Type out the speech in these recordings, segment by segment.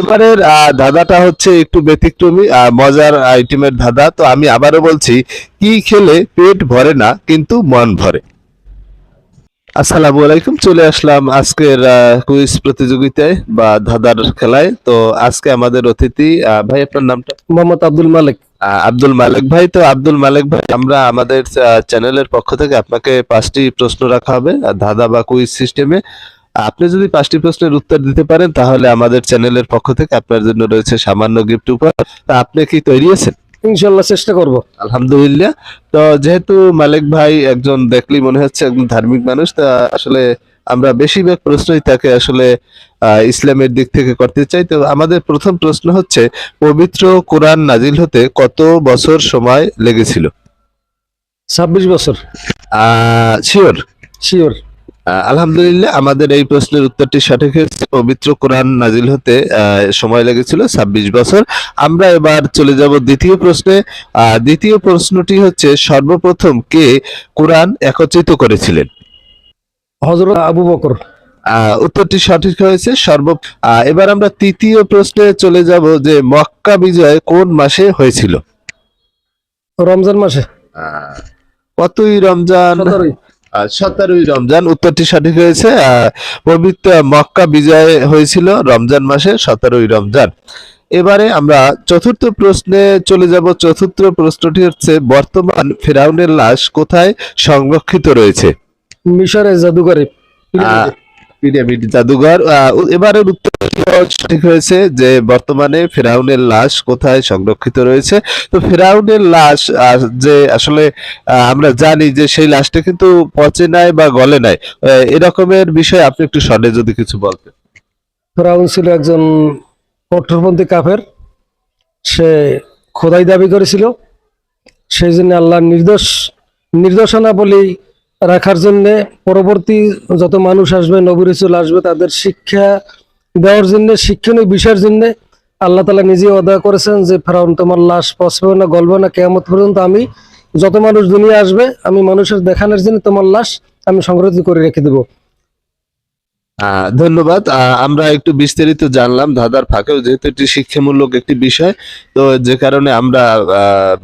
এবারের ধাঁধাটা হচ্ছে একটু ব্যতিক্রমী মজার আইটেমের ধাঁধা। তো আমি আবারও বলছি কি খেলে পেট ভরে না কিন্তু মন ভরে? আসসালামু আলাইকুম চলে আসলাম আজকের কুইজ প্রতিযোগিতায় বা ধাঁধার খেলায়। তো আজকে আমাদের অতিথি ভাই আপনার নামটা? মোহাম্মদ আব্দুল মালিক। আব্দুল মালিক ভাই। তো আব্দুল মালিক ভাই আমরা আমাদের চ্যানেলের পক্ষ থেকে আপনাকে পাঁচটি প্রশ্ন রাখা হবে ধাঁধা বা কুইজ সিস্টেমে। আপনি যদি পাঁচটি প্রশ্নের উত্তর দিতে পারেন তাহলে আমাদের চ্যানেলের পক্ষ থেকে আপনার জন্য রয়েছে সামান্য গিফট উপহার। তা আপনি কি তৈরি আছেন? ইনশাল্লাহ চেষ্টা করব। আলহামদুলিল্লাহ। তো যেহেতু মালিক ভাই একজন দেখলেই মনে হচ্ছে একজন ধার্মিক মানুষ তা আসলে আমরা বেশিরভাগ প্রশ্নই তাকে আসলে ইসলামের দিক থেকে করতে চাই। তো আমাদের প্রথম প্রশ্ন হচ্ছে পবিত্র কোরআন নাজিল হতে কত বছর সময় লেগেছিল? ছাব্বিশ বছর। শিওর শিওর আলহামদুলিল্লাহ আমাদের এই প্রশ্নের উত্তরটি সঠিক হয়েছে। পবিত্র কোরআন নাজিল হতে সময় লেগেছিল ছাব্বিশ বছর। আমরা এবার চলে যাব দ্বিতীয় প্রশ্নে। দ্বিতীয় প্রশ্নটি হচ্ছে সর্বপ্রথম কে কোরআন একত্রিত করেছিলেন? হজরত আবু বকর। উত্তরটি সঠিক হয়েছে। সর্ব এবার আমরা তৃতীয় প্রশ্নে চলে যাব যে মক্কা বিজয় কোন মাসে হয়েছিল? রমজান মাসে। কতই রমজান? সতেরোই রমজান উত্তরটি সঠিক হয়েছে পবিত্র মক্কা বিজয় হয়েছিল রমজান মাসে সতেরোই রমজান। এবারে আমরা চতুর্থ প্রশ্নে চলে যাব। চতুর্থ প্রশ্নটি হচ্ছে বর্তমান ফেরাউনের লাশ কোথায় সংরক্ষিত রয়েছে? মিশরে জাদুঘরে। পিরামিড জাদুঘর। এবারের উত্তর সঠিক হয়েছে যে বর্তমানে ফেরাউনের লাশ কোথায় সংরক্ষিত রয়েছে। তো ফেরাউনের লাশ যে আসলে আমরা জানি যে সেই লাশটা কিন্তু পচে নাই বা গলে নাই। এরকমের বিষয়ে আপনি একটু শর্টে যদি কিছু বলতেন। ফেরাউন ছিল একজন কঠোরপন্থী কাফের। সে খোদাই দাবি করেছিল। সেই জন্য আল্লাহ নির্দোষ নির্দেশনা বলি রাখার জন্য পরবর্তী যত মানুষ আসবে নবীরসুল আসবে, তাদের শিক্ষা দেওয়ার জন্য, শিক্ষণীয় বিষয়ের জন্য আল্লাহ তালা নিজে অদা করেছেন যে, ফেরাউন, তোমার লাশ পচবে না, গলবে না, কেয়ামত পর্যন্ত আমি যত মানুষ দুনিয়া আসবে, আমি মানুষের দেখানোর জন্য তোমার লাশ আমি সংগ্রহ করে রেখে দেবো। ধন্যবাদ। আমরা একটু বিস্তারিত জানলাম ধাঁধার ফাঁকেও, যেহেতু এটি শিক্ষামূলক একটি বিষয়, তো যে কারণে আমরা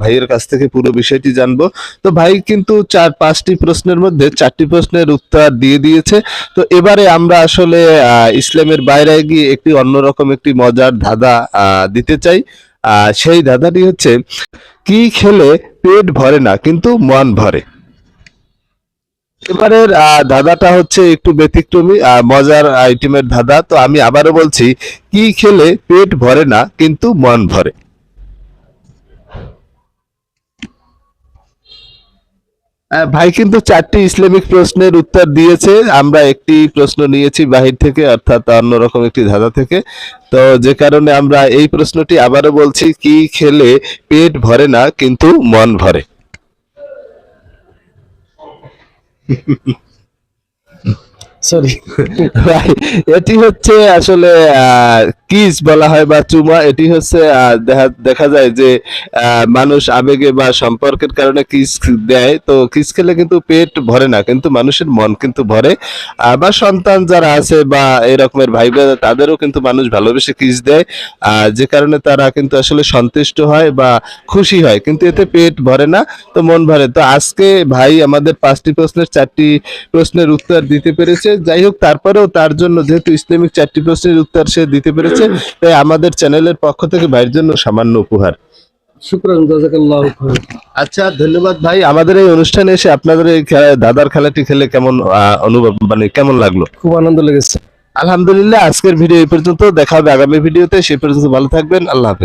ভাইয়ের কাছ থেকে পুরো বিষয়টি জানব। তো ভাই কিন্তু চার, পাঁচটি প্রশ্নের মধ্যে চারটি প্রশ্নের উত্তর দিয়ে দিয়েছে। তো এবারে আমরা আসলে ইসলামের বাইরে গিয়ে একটি অন্যরকম একটি মজার ধাঁধা দিতে চাই। সেই ধাঁধাটি হচ্ছে, কি খেলে পেট ভরে না, কিন্তু মন ভরে? এবারের ধাঁধাটা হচ্ছে একটু ব্যতিক্রমী মজার আইটেমের ধাঁধা। তো আমি আবারও বলছি, কি খেলে পেট ভরে না, কিন্তু মন ভরে? ভাই কিন্তু চারটি ইসলামিক প্রশ্নের উত্তর দিয়েছে। আমরা একটি প্রশ্ন নিয়েছি বাহির থেকে, অর্থাৎ অন্যরকম একটি ধাঁধা থেকে। তো যে কারণে আমরা এই প্রশ্নটি আবারও বলছি, কি খেলে পেট ভরে না, কিন্তু মন ভরে? সরি ভাই এটি হচ্ছে আসলে কিস বলা হয় বা চুমা, এটি হচ্ছে দেখা যায় যে মানুষ আবেগে বা সম্পর্কের কারণে কিস দেয়। তো কিস খেলে কিন্তু পেট ভরে না, কিন্তু মানুষের মন কিন্তু ভরে। বা সন্তান যারা আছে বা এরকমের ভাই তাদেরও কিন্তু মানুষ ভালোবেসে কিস দেয়। যে কারণে তারা কিন্তু আসলে সন্তুষ্ট হয় বা খুশি হয়, কিন্তু এতে পেট ভরে না, তো মন ভরে। তো আজকে ভাই আমাদের পাঁচটি প্রশ্নের চারটি প্রশ্নের উত্তর দিতে পেরেছে। যাই হোক, তারপরেও তার জন্য যেহেতু ইসলামিক চারটি প্রশ্নের উত্তর সে দিতে পেরেছে তাই আমাদের চ্যানেলের পক্ষ থেকে ভাইয়ের জন্য সামান্য উপহার। আচ্ছা ধন্যবাদ ভাই। আমাদের এই অনুষ্ঠানে এসে আপনাদের এই দাদার খেলাটি খেলে কেমন অনুভব মানে কেমন লাগল? খুব আনন্দ লেগেছে। আলহামদুলিল্লাহ আজকের ভিডিও এই পর্যন্ত। দেখা হবে আগামী ভিডিওতে। সে পর্যন্ত ভালো থাকবেন। আল্লাহ হাফেজ।